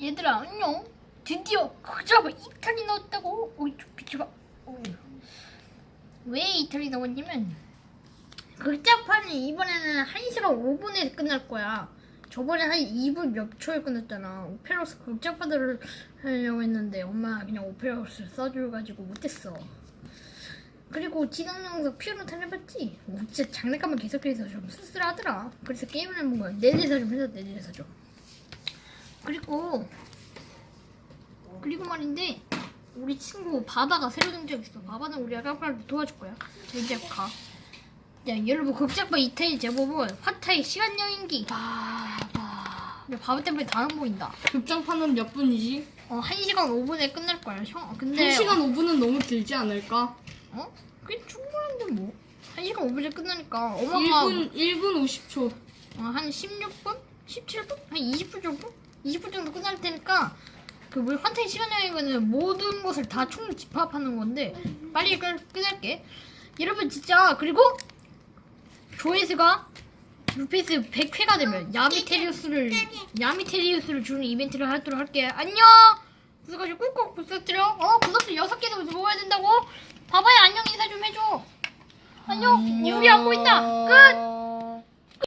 얘들아 안녕. 드디어 극장을 이탈이 나왔다고. 어이 좀 비켜봐. 어이. 왜 이탈이 나왔냐면 극장판이 이번에는 1시간 5분에 끝날 거야. 저번에 한 2분 몇 초에 끝났잖아. 오페로스 극장판을 하려고 했는데 엄마가 그냥 오페로스를 써줘가지고 못했어. 그리고 지능 영상 피아노 타려봤지? 어, 진짜 장난감을 계속해서 좀 쓸쓸하더라. 그래서 게임을 해본 거야 내 대사 좀 해서 내 대사 좀 그리고 그리고 말인데 우리 친구 바바가 새로 등장 했어. 바바는 우리 아까까지 도와줄 거야. 자 이제 가. 야 여러분 극작바 이태일 제목은 화타의 시간 여행기. 바바. 야 바바 때문에 다안 보인다. 극장판은 몇 분이지? 어 1시간 5분에 끝날 거야. 형 근데 1시간 5분은 너무 길지 않을까? 어? 그게 충분한데 뭐. 1시간 5분에 끝나니까 엄마가 1분 1분 50초. 어, 한 16분? 17분? 한 20분 정도? 20분 정도 끝날 테니까 그 우리 환타의 시간 여행은 모든 것을 다 총 집합하는 건데 빨리 끝, 끝낼게. 여러분 진짜 그리고 조회수가 루페이스 100회가 되면 야미테리우스를 야미테리우스를 주는 이벤트를 하도록 할게. 안녕! 그래가지고 꾹꾹 부탁드려. 어 구독자 6개도 모아야 된다고? 바바야 안녕 인사 좀 해줘. 안녕. 우리 안 보인다. 끝